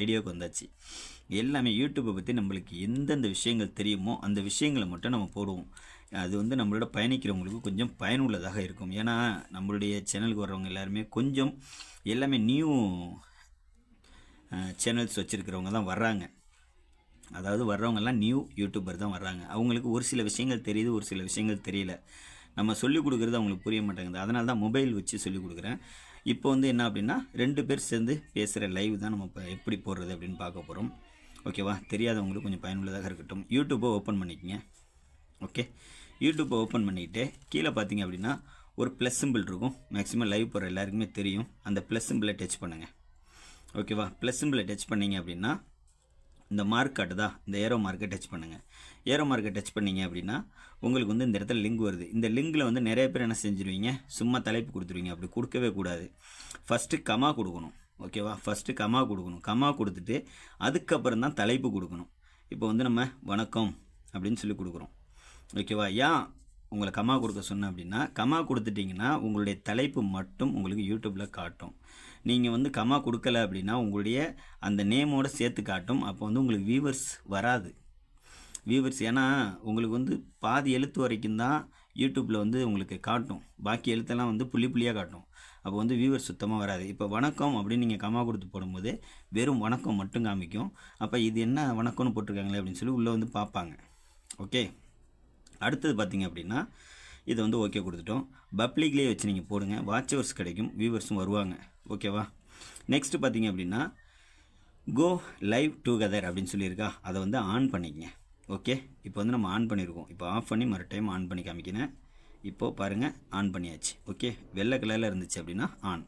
ஐடியாவுக்கு வந்தாச்சு. எல்லாமே யூடியூப்பை பற்றி நம்மளுக்கு எந்தெந்த விஷயங்கள் தெரியுமோ அந்த விஷயங்களை மட்டும் நம்ம போடுவோம். அது வந்து நம்மளோட பயணிக்கிறவங்களுக்கு கொஞ்சம் பயனுள்ளதாக இருக்கும். ஏன்னா நம்மளுடைய சேனலுக்கு வர்றவங்க எல்லாருமே கொஞ்சம் எல்லாமே நியூ சேனல்ஸ் வச்சுருக்கிறவங்க தான் வர்றாங்க. அதாவது வர்றவங்கெல்லாம் நியூ யூடியூபர் தான் வர்றாங்க. அவங்களுக்கு ஒரு சில விஷயங்கள் தெரியுது ஒரு சில விஷயங்கள் தெரியல. நம்ம சொல்லிக் கொடுக்குறது அவங்களுக்கு புரிய மாட்டேங்குது. அதனால தான் மொபைல் வச்சு சொல்லிக் கொடுக்குறேன். இப்போ வந்து என்ன அப்படின்னா ரெண்டு பேர் சேர்ந்து பேசுகிற லைவ் தான் நம்ம இப்போ எப்படி போடுறது அப்படின்னு பார்க்க போகிறோம் ஓகேவா தெரியாதவங்களுக்கு கொஞ்சம் பயனுள்ளதாக இருக்கட்டும். யூடியூப்பை ஓப்பன் பண்ணிக்கங்க. ஓகே யூடியூப்பை ஓப்பன் பண்ணிக்கிட்டு கீழே பார்த்தீங்க அப்படின்னா ஒரு ப்ளஸ் சிம்பிள் இருக்கும். மேக்ஸிமம் லைவ் போகிற எல்லாருக்குமே தெரியும். அந்த ப்ளஸ் சிம்பிளை டச் பண்ணுங்கள் ஓகேவா ப்ளஸ் சிம்பிளை டச் பண்ணீங்க அப்படின்னா இந்த மார்க் காட்டுதா இந்த ஏரோ மார்க்கை டச் பண்ணுங்கள் ஏரோ மார்க்கை டச் பண்ணீங்க அப்படின்னா உங்களுக்கு வந்து இந்த இடத்துல லிங்க் வருது. இந்த லிங்கில் வந்து நிறைய பேர் என்ன செஞ்சுருவீங்க? சும்மா தலைப்பு கொடுத்துருவீங்க. அப்படி கொடுக்கவே கூடாது. ஃபஸ்ட்டு கமா கொடுக்கணும். ஓகேவா ஃபஸ்ட்டு கமா கொடுக்கணும். கமா கொடுத்துட்டு அதுக்கப்புறம் தான் தலைப்பு கொடுக்கணும். இப்போ வந்து நம்ம வணக்கம் அப்படின்னு சொல்லி கொடுக்குறோம். ஓகேவா ஏன் உங்களை கமா கொடுக்க சொன்னேன் அப்படின்னா கமா கொடுத்துட்டிங்கன்னா உங்களுடைய தலைப்பு மட்டும் உங்களுக்கு யூடியூப்பில் காட்டும். நீங்கள் வந்து கமா கொடுக்கல அப்படின்னா உங்களுடைய அந்த நேமோட சேர்த்து காட்டும். அப்போ வந்து உங்களுக்கு வியூவர்ஸ் வராது. வியூவர்ஸ் ஏன்னா உங்களுக்கு வந்து பாதி எழுத்து வரைக்கும் தான் யூடியூப்பில் வந்து உங்களுக்கு காட்டும். பாக்கி எழுத்தெல்லாம் வந்து புள்ளி புள்ளியாக காட்டும். அப்போ வந்து வியூவர்ஸ் சுத்தமாக வராது. இப்போ வணக்கம் அப்படின்னு நீங்கள் கமா கொடுத்து போடும்போது வெறும் வணக்கம் மட்டும் காமிக்கும். அப்போ இது என்ன வணக்கம்னு போட்டிருக்காங்களே அப்படின்னு சொல்லி உள்ளே வந்து பார்ப்பாங்க. ஓகே அடுத்தது பார்த்தீங்க அப்படின்னா இதை வந்து ஓகே கொடுத்துட்டோம். பப்ளிக்லேயே வச்சு நீங்கள் போடுங்க. வாட்ச் ஹவர்ஸ் கிடைக்கும் வியூவர்ஸும் வருவாங்க. ஓகேவா நெக்ஸ்ட்டு பார்த்தீங்க அப்படின்னா கோ லைவ் டுகெதர் அப்படின்னு சொல்லியிருக்கா. அதை வந்து ஆன் பண்ணிக்கங்க. ஓகே இப்போ வந்து நம்ம ஆன் பண்ணியிருக்கோம் இப்போ ஆஃப் பண்ணி மறு டைம் ஆன் பண்ணி காமிக்கிறேன். இப்போது பாருங்கள் ஆன் பண்ணியாச்சு. ஓகே வெள்ளை கலரில் இருந்துச்சு அப்படின்னா ஆன்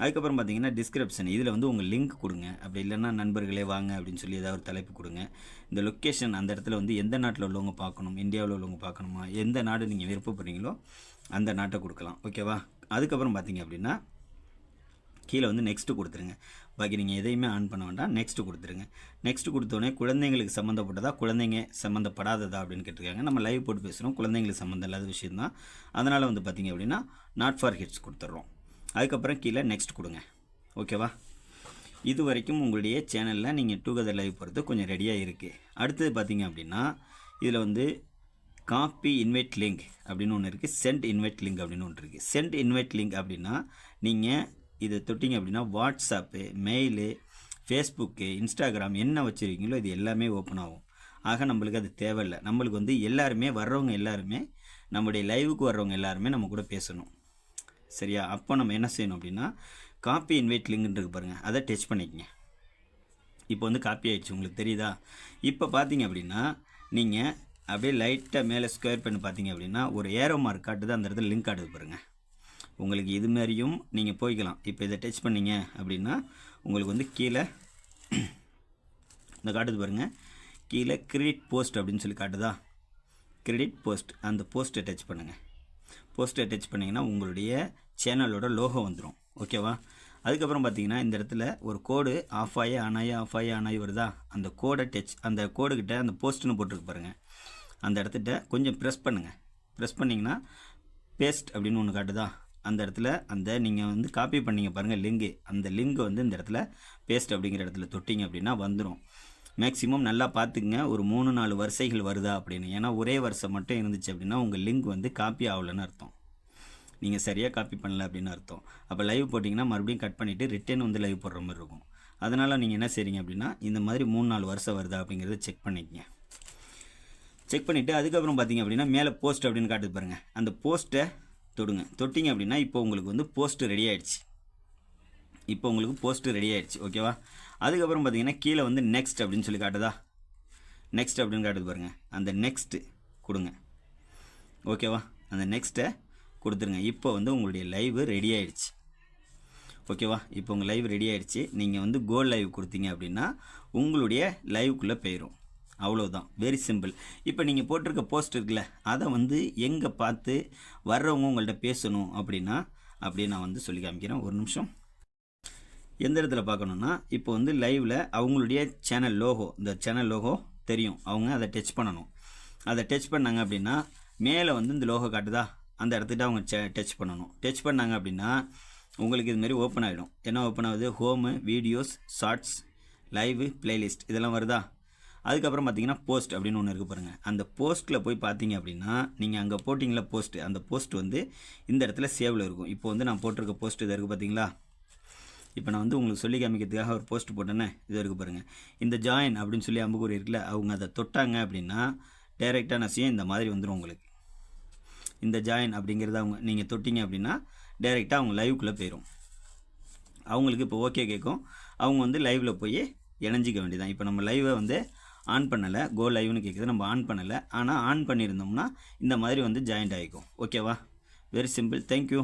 அதுக்கப்புறம் பார்த்தீங்கன்னா டிஸ்கிரிப்ஷன் இதில் வந்து உங்கள் லிங்க் கொடுங்க. அப்படி இல்லைன்னா நண்பர்களே வாங்க அப்படின்னு சொல்லி ஏதாவது ஒரு தலைப்பு கொடுங்க. இந்த லொக்கேஷன் அந்த இடத்துல வந்து எந்த நாட்டில் உள்ளவங்க பார்க்கணும்? இந்தியாவில் உள்ளவங்க பார்க்கணுமா? எந்த நாடு நீங்கள் விருப்பப்படுறீங்களோ அந்த நாட்டை கொடுக்கலாம். ஓகேவா அதுக்கப்புறம் பார்த்தீங்க அப்படின்னா கீழே வந்து நெக்ஸ்ட்டு கொடுத்துருங்க. பாக்கி நீங்கள் எதையுமே ஆன் பண்ண வேண்டாம். நெக்ஸ்ட்டு கொடுத்துருங்க. நெக்ஸ்ட்டு கொடுத்தோடனே குழந்தைங்களுக்கு சம்மந்தப்பட்டதா குழந்தைங்க சம்மந்தப்படாததா அப்படின்னு கேட்டிருக்காங்க. நம்ம லைவ் போட்டு பேசுகிறோம் குழந்தைங்களுக்கு சம்மந்தம் இல்லாத விஷயம் தான் அதனால் வந்து பார்த்தீங்க அப்படின்னா நாட் ஃபார் ஹிட்ஸ் கொடுத்துட்றோம் அதுக்கப்புறம் கீழே நெக்ஸ்ட் கொடுங்க. ஓகேவா இது வரைக்கும் உங்களுடைய சேனலில் நீங்கள் டூகெதர் லைவ் போகிறது கொஞ்சம் ரெடியாக இருக்குது அடுத்தது பார்த்தீங்க அப்படின்னா இதில் வந்து காப்பி இன்வைட் லிங்க் அப்படின்னு ஒன்று இருக்குது சென்ட் இன்வைட் லிங்க் அப்படின்னு ஒன்று இருக்குது சென்ட் இன்வைட் லிங்க் அப்படின்னா நீங்கள் இதை தொட்டிங்க அப்படின்னா வாட்ஸ்அப்பு மெயிலு ஃபேஸ்புக்கு இன்ஸ்டாகிராம் என்ன வச்சுருக்கீங்களோ இது எல்லாமே ஓப்பன் ஆகும். ஆக நம்மளுக்கு அது தேவையில்லை. நம்மளுக்கு வந்து எல்லாருமே வர்றவங்க எல்லாருமே நம்முடைய லைவுக்கு வர்றவங்க எல்லாருமே நம்ம கூட பேசணும். சரியா? அப்போ நம்ம என்ன செய்யணும் அப்படின்னா காப்பி இன்வைட் லிங்க்னு இருக்கு பாருங்கள் அதை டச் பண்ணிக்கங்க. இப்போ வந்து காப்பி ஆகிடுச்சு உங்களுக்கு தெரியுதா? இப்போ பார்த்தீங்க அப்படின்னா நீங்கள் அப்படியே லைட்டாக மேலே ஸ்கொயர் பண்ணி பார்த்தீங்க அப்படின்னா ஒரு ஏரோ மார்க் காட்டுது. அந்த இடத்துல லிங்க் காட்டுது பாருங்கள் உங்களுக்கு இது மாதிரியும் நீங்கள் போய்க்கலாம். இப்போ இதை டச் பண்ணீங்க அப்படின்னா உங்களுக்கு வந்து கீழே இந்த காட்டுது பாருங்கள் கீழே கிரெடிட் போஸ்ட் அப்படின்னு சொல்லி காட்டுதா? கிரெடிட் போஸ்ட் அந்த போஸ்ட்டை டச் பண்ணுங்கள் போஸ்ட்டை டச் பண்ணிங்கன்னா உங்களுடைய சேனலோட லோகோ வந்துடும் ஓகேவா? அதுக்கப்புறம் பார்த்தீங்கன்னா இந்த இடத்துல ஒரு கோடு ஆஃப் ஆகி ஆனாயி ஆஃப் ஆகி ஆனாயி வருதா? அந்த கோடை டச் அந்த கோடுக்கிட்ட அந்த போஸ்ட்னு போட்டிருக்கு பாருங்கள் அந்த இடத்துட்ட கொஞ்சம் ப்ரெஸ் பண்ணுங்கள் ப்ரெஸ் பண்ணிங்கன்னா பேஸ்ட் அப்படின்னு ஒன்று காட்டுதா? அந்த இடத்துல அந்த நீங்கள் வந்து காப்பி பண்ணிங்க பாருங்கள் லிங்கு அந்த லிங்க் வந்து இந்த இடத்துல பேஸ்ட் அப்படிங்கிற இடத்துல தொட்டிங்க அப்படின்னா வந்துடும் மேக்ஸிமம் நல்லா பார்த்துக்குங்க. ஒரு மூணு நாலு வரிசைகள் வருதா அப்படின்னு. ஏன்னா ஒரே வருஷம் மட்டும் இருந்துச்சு அப்படின்னா உங்கள் லிங்க் வந்து காப்பி ஆகலைன்னு அர்த்தம். நீங்கள் சரியாக காப்பி பண்ணல அப்படின்னு அர்த்தம். அப்போ லைவ் போட்டிங்கன்னா மறுபடியும் கட் பண்ணிவிட்டு ரிட்டன் வந்து லைவ் போடுற மாதிரி இருக்கும். அதனால் நீங்கள் என்ன செய்கிறீங்க அப்படின்னா இந்த மாதிரி மூணு நாலு வருஷம் வருதா அப்படிங்கிறத செக் பண்ணிக்கங்க. செக் பண்ணிவிட்டு அதுக்கப்புறம் பார்த்தீங்க அப்படின்னா மேலே போஸ்ட் அப்படின்னு காட்டுது பாருங்கள் அந்த போஸ்ட்டை தொடுங்க. தொட்டிங்க அப்படின்னா இப்போ உங்களுக்கு வந்து போஸ்ட்டு ரெடி ஆகிடுச்சு இப்போ உங்களுக்கு போஸ்ட்டு ரெடி ஆகிடுச்சு ஓகேவா அதுக்கப்புறம் பார்த்தீங்கன்னா கீழே வந்து நெக்ஸ்ட் அப்படின்னு சொல்லி காட்டுதா? நெக்ஸ்ட் அப்படின்னு காட்டுது பாருங்கள் அந்த நெக்ஸ்ட்டு கொடுங்க. ஓகேவா அந்த நெக்ஸ்ட்டை கொடுத்துருங்க. இப்போ வந்து உங்களுடைய லைவ் ரெடி ஆயிடுச்சு. ஓகேவா இப்போ உங்கள் லைவ் ரெடி ஆயிடுச்சு. நீங்கள் வந்து கோல் லைவ் கொடுத்தீங்க அப்படின்னா உங்களுடைய லைவுக்குள்ளே போயிடும் அவ்வளோதான் வெரி சிம்பிள் இப்போ நீங்கள் போட்டிருக்க போஸ்ட் இருக்குல்ல அதை வந்து எங்கே பார்த்து வர்றவங்க உங்கள்கிட்ட பேசணும் அப்படின்னா அப்படியே நான் வந்து சொல்லி காமிக்கிறேன். ஒரு நிமிஷம். எந்த இடத்துல பார்க்கணுன்னா இப்போ வந்து லைவில் அவங்களுடைய சேனல் லோகோ இந்த சேனல் லோகோ தெரியும். அவங்க அதை டச் பண்ணணும். அதை டச் பண்ணாங்க அப்படின்னா மேலே வந்து இந்த லோகோ காட்டுதா? அந்த இடத்துக்கிட்ட அவங்க டச் பண்ணணும். டச் பண்ணாங்க அப்படின்னா உங்களுக்கு இதுமாரி ஓப்பன் ஆகிடும் என்ன ஓப்பன் ஆகுது? Home videos shorts live playlist இதெல்லாம் வருதா? அதுக்கப்புறம் பார்த்தீங்கன்னா போஸ்ட் அப்படின்னு ஒன்று இருக்குது பாருங்கள் அந்த போஸ்ட்டில் போய் பார்த்தீங்க அப்படின்னா நீங்கள் அங்கே போட்டிங்களா போஸ்ட்டு அந்த போஸ்ட் வந்து இந்த இடத்துல சேவில் இருக்கும். இப்போ வந்து நான் போட்டிருக்க போஸ்ட் இது இருக்குது பார்த்தீங்களா இப்போ நான் வந்து உங்களுக்கு சொல்லி காமிக்கிறதுக்காக ஒரு போஸ்ட் போட்டேன்னே இது இருக்குது பாருங்கள் இந்த ஜாயின் அப்படின்னு சொல்லி அம்புக்குறி இருக்குல்ல அவங்க அதை தொட்டாங்க அப்படின்னா டைரெக்டாக நான் செய்ய இந்த மாதிரி வந்துடும் உங்களுக்கு. இந்த ஜாயின் அப்படிங்கிறத அவங்க நீங்கள் தொட்டிங்க அப்படின்னா டைரெக்டாக அவங்க லைவுக்குள்ளே போயிடும் அவங்களுக்கு இப்போ ஓகே கேட்கும் அவங்க வந்து லைவில் போய் இணைஞ்சிக்க வேண்டியதான் இப்போ நம்ம லைவை வந்து ஆன் பண்ணலை கோ லைவ்னு கேட்குது நம்ம ஆன் பண்ணலை. ஆனால் ஆன் பண்ணியிருந்தோம்னா இந்த மாதிரி வந்து ஜாயிண்ட் ஆகிக்கும் ஓகேவா வெரி சிம்பிள் தேங்க்யூ